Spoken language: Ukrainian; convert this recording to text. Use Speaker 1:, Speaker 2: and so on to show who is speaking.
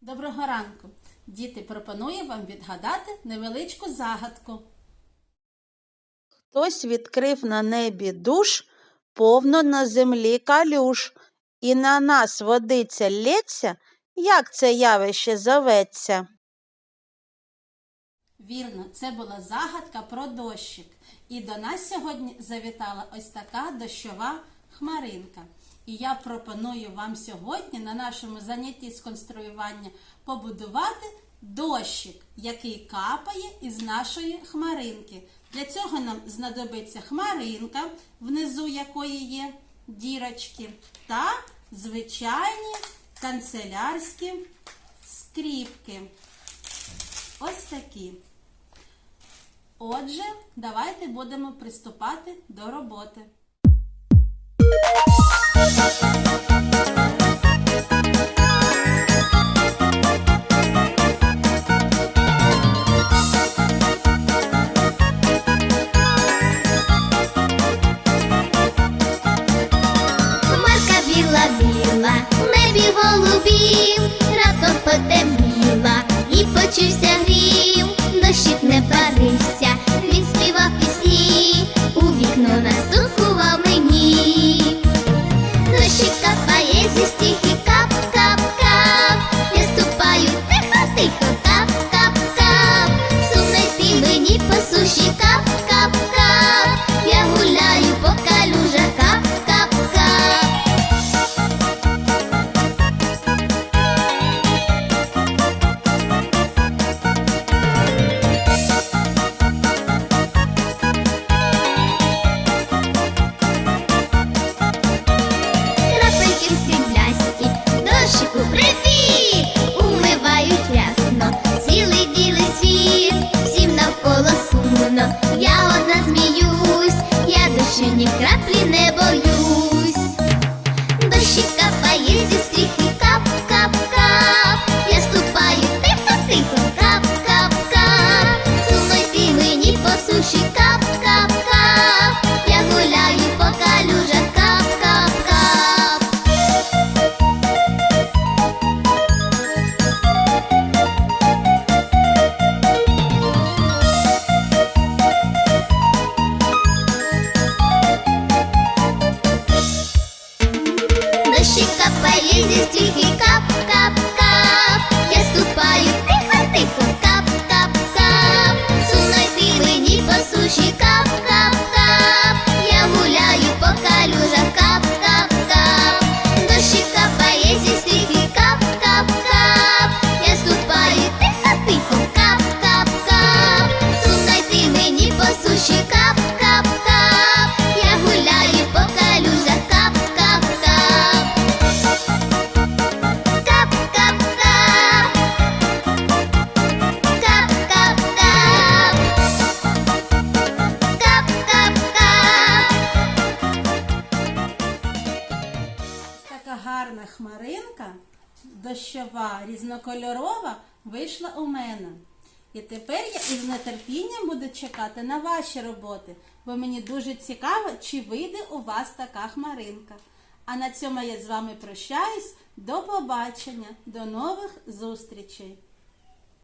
Speaker 1: Доброго ранку! Діти пропоную вам відгадати невеличку загадку.
Speaker 2: Хтось відкрив на небі душ, повно на землі калюш, і на нас водиця лється, як це явище зоветься?
Speaker 1: Вірно, це була загадка про дощик. І до нас сьогодні завітала ось така дощова хмаринка. І я пропоную вам сьогодні на нашому занятті з конструювання побудувати дощик, який капає із нашої хмаринки. Для цього нам знадобиться хмаринка, внизу якої є дірочки, та звичайні канцелярські скріпки. Ось такі. Отже, давайте будемо приступати до роботи.
Speaker 3: Біла в небі голубів, раптом потемніла і почувся грім, дощик не парився, він співав пісні, у вікно настукував капає зміюсь, я дощу ні краплі не боюсь. Дощик капає зі стріхи кап, кап, кап. Я ступаю тихо, тихо, кап, кап, кап. Сумно ти мені по суші кап, Дощик стихи кап.
Speaker 1: Гарна хмаринка, дощова, різнокольорова, вийшла у мене. І тепер я із нетерпінням буду чекати на ваші роботи, бо мені дуже цікаво, чи вийде у вас така хмаринка. А на цьому я з вами прощаюсь. До побачення, до нових зустрічей!